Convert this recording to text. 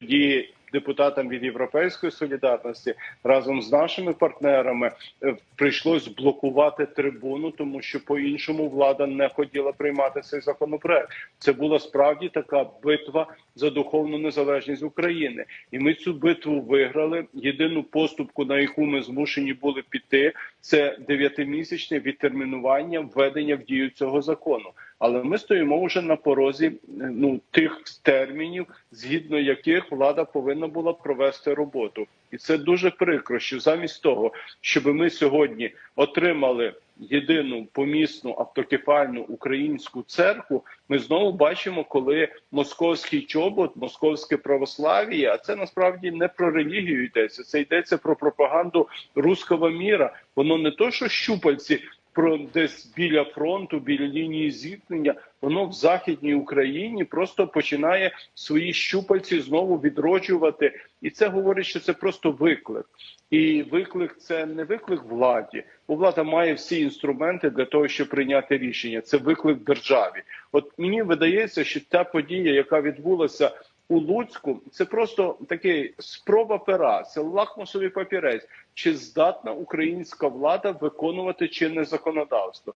тоді депутатам від Європейської солідарності разом з нашими партнерами е, прийшлось блокувати трибуну, тому що по-іншому влада не хотіла приймати цей законопроект. Це була справді така битва за духовну незалежність України, і ми цю битву виграли. Єдину поступку, на яку ми змушені були піти, це дев'ятимісячне відтермінування введення в дію цього закону. Але ми стоїмо вже на порозі е, ну тих термінів, згідно яких влада повинна була провести роботу, і це дуже прикро. Що замість того, щоб ми сьогодні отримали єдину помісну автокефальну українську церкву, ми знову бачимо, коли московський чобот, московське православ'я, а це насправді не про релігію йдеться. Це йдеться про пропаганду руського міра. Воно не то, що щупальці десь біля фронту, біля лінії зіткнення, воно в західній Україні просто починає свої щупальці знову відроджувати, і це говорить, що це просто виклик. І виклик це не виклик владі, бо влада має всі інструменти для того, щоб прийняти рішення. Це виклик державі. От мені видається, що та подія, яка відбулася у Луцьку, це просто такий спроба пера, це лакмусовий папірець. Чи здатна українська влада виконувати чинне законодавство?